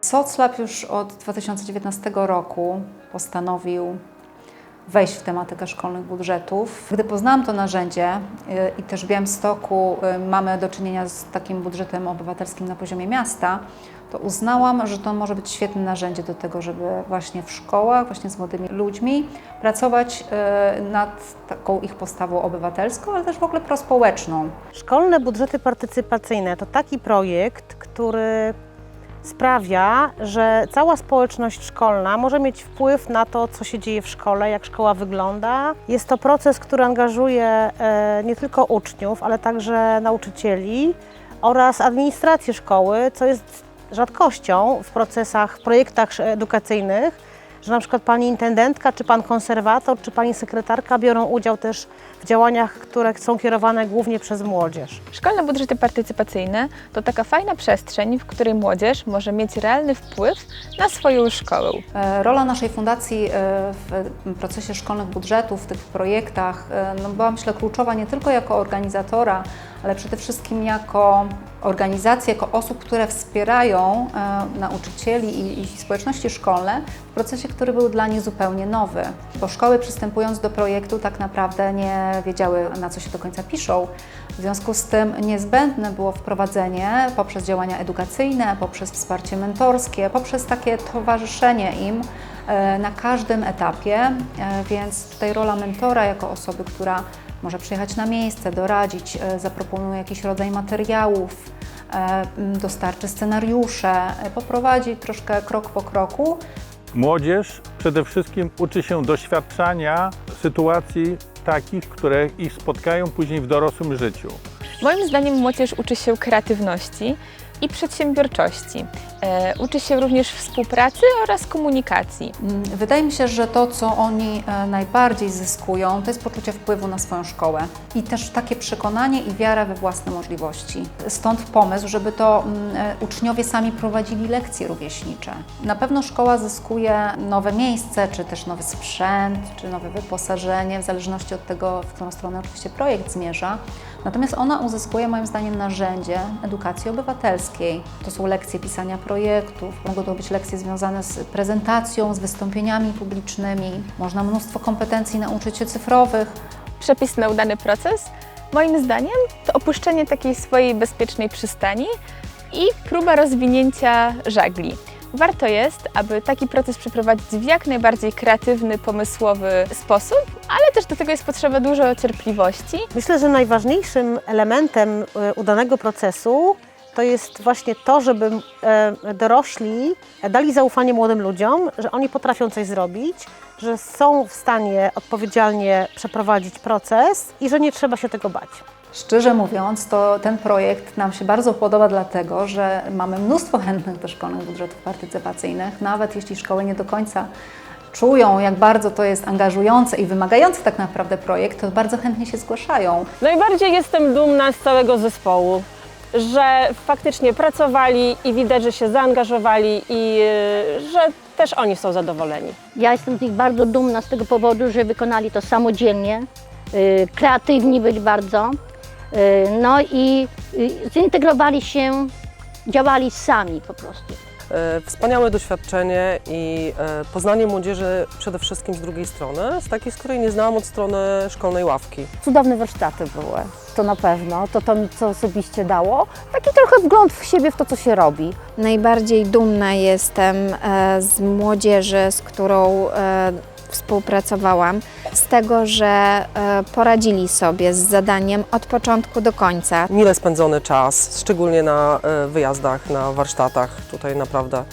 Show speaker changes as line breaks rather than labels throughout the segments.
SocLab już od 2019 roku postanowił wejść w tematykę szkolnych budżetów. Gdy poznałam to narzędzie y, i też w Białymstoku y, mamy do czynienia z takim budżetem obywatelskim na poziomie miasta, to uznałam, że to może być świetne narzędzie do tego, żeby właśnie w szkołach, właśnie z młodymi ludźmi pracować y, nad taką ich postawą obywatelską, ale też w ogóle prospołeczną.
Szkolne budżety partycypacyjne to taki projekt, który sprawia, że cała społeczność szkolna może mieć wpływ na to, co się dzieje w szkole, jak szkoła wygląda. Jest to proces, który angażuje e, nie tylko uczniów, ale także nauczycieli oraz administrację szkoły, co jest rzadkością w procesach, w projektach edukacyjnych, że na przykład pani intendentka, czy pan konserwator, czy pani sekretarka biorą udział też w działaniach, które są kierowane głównie przez młodzież.
Szkolne budżety partycypacyjne to taka fajna przestrzeń, w której młodzież może mieć realny wpływ na swoją szkołę.
E, Rola naszej fundacji e, w procesie szkolnych budżetów, w tych projektach e, no była myślę kluczowa nie tylko jako organizatora, ale przede wszystkim jako organizacja, jako osób, które wspierają e, nauczycieli i, i społeczności szkolne w procesie, który był dla nich zupełnie nowy. Bo szkoły przystępując do projektu tak naprawdę nie wiedziały na co się do końca piszą. W związku z tym niezbędne było wprowadzenie poprzez działania edukacyjne, poprzez wsparcie mentorskie, poprzez takie towarzyszenie im e, na każdym etapie, E, więc tutaj rola mentora jako osoby, która może przyjechać na miejsce, doradzić, e, zaproponuje jakiś rodzaj materiałów, e, dostarczy scenariusze, e, poprowadzi troszkę krok po kroku.
Młodzież przede wszystkim uczy się doświadczania sytuacji takich, które ich spotkają później w dorosłym życiu.
Moim zdaniem młodzież uczy się kreatywności i przedsiębiorczości. E, uczy się również współpracy oraz komunikacji.
Mm, Wydaje mi się, że to, co oni e, najbardziej zyskują, to jest poczucie wpływu na swoją szkołę i też takie przekonanie i wiara we własne możliwości. Stąd pomysł, żeby to mm, e, uczniowie sami prowadzili lekcje rówieśnicze. Na pewno szkoła zyskuje nowe miejsce, czy też nowy sprzęt, czy nowe wyposażenie, w zależności od tego, w którą stronę oczywiście projekt zmierza. Natomiast ona uzyskuje moim zdaniem narzędzie edukacji obywatelskiej. To są lekcje pisania projektów, mogą to być lekcje związane z prezentacją, z wystąpieniami publicznymi. Można mnóstwo kompetencji nauczyć się cyfrowych.
Przepis na udany proces, moim zdaniem, to opuszczenie takiej swojej bezpiecznej przystani i próba rozwinięcia żagli. Warto jest, aby taki proces przeprowadzić w jak najbardziej kreatywny, pomysłowy sposób, ale też do tego jest potrzeba dużo cierpliwości
Myślę, że najważniejszym elementem e, udanego procesu to jest właśnie to, żeby e, dorośli dali zaufanie młodym ludziom, że oni potrafią coś zrobić, że są w stanie odpowiedzialnie przeprowadzić proces i że nie trzeba się tego bać.
Szczerze mówiąc, to ten projekt nam się bardzo podoba, dlatego że mamy mnóstwo chętnych do szkolnych budżetów partycypacyjnych, nawet jeśli szkoły nie do końca czują, jak bardzo to jest angażujące i wymagający tak naprawdę projekt, to bardzo chętnie się zgłaszają.
Najbardziej jestem dumna z całego zespołu, że faktycznie pracowali i widać, że się zaangażowali i y, że też oni są zadowoleni.
Ja jestem z nich bardzo dumna z tego powodu, że wykonali to samodzielnie, y, kreatywni byli bardzo, y, no i y, zintegrowali się, działali sami po prostu.
E, Wspaniałe doświadczenie i e, poznanie młodzieży przede wszystkim z drugiej strony, z takiej, z której nie znałam od strony szkolnej ławki.
Cudowne warsztaty były, to na pewno, to to mi co osobiście dało. Taki trochę wgląd w siebie, w to, co się robi.
Najbardziej dumna jestem e, z młodzieży, z którą współpracowałam, z tego, że e, poradzili sobie z zadaniem od początku do końca.
Mile spędzony czas, szczególnie na e, wyjazdach, na warsztatach. Tutaj naprawdę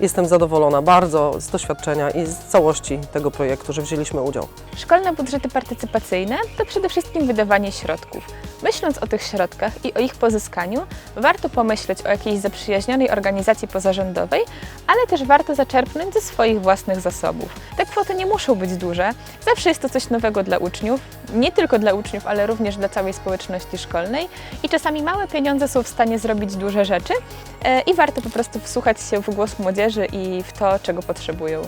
jestem zadowolona bardzo z doświadczenia i z całości tego projektu, że wzięliśmy udział.
Szkolne budżety partycypacyjne to przede wszystkim wydawanie środków. Myśląc o tych środkach i o ich pozyskaniu, warto pomyśleć o jakiejś zaprzyjaźnionej organizacji pozarządowej, ale też warto zaczerpnąć ze swoich własnych zasobów. Te kwoty nie muszą być duże, zawsze jest to coś nowego dla uczniów, nie tylko dla uczniów, ale również dla całej społeczności szkolnej i czasami małe pieniądze są w stanie zrobić duże rzeczy e, i warto po prostu wsłuchać się w głos i w to, czego potrzebują.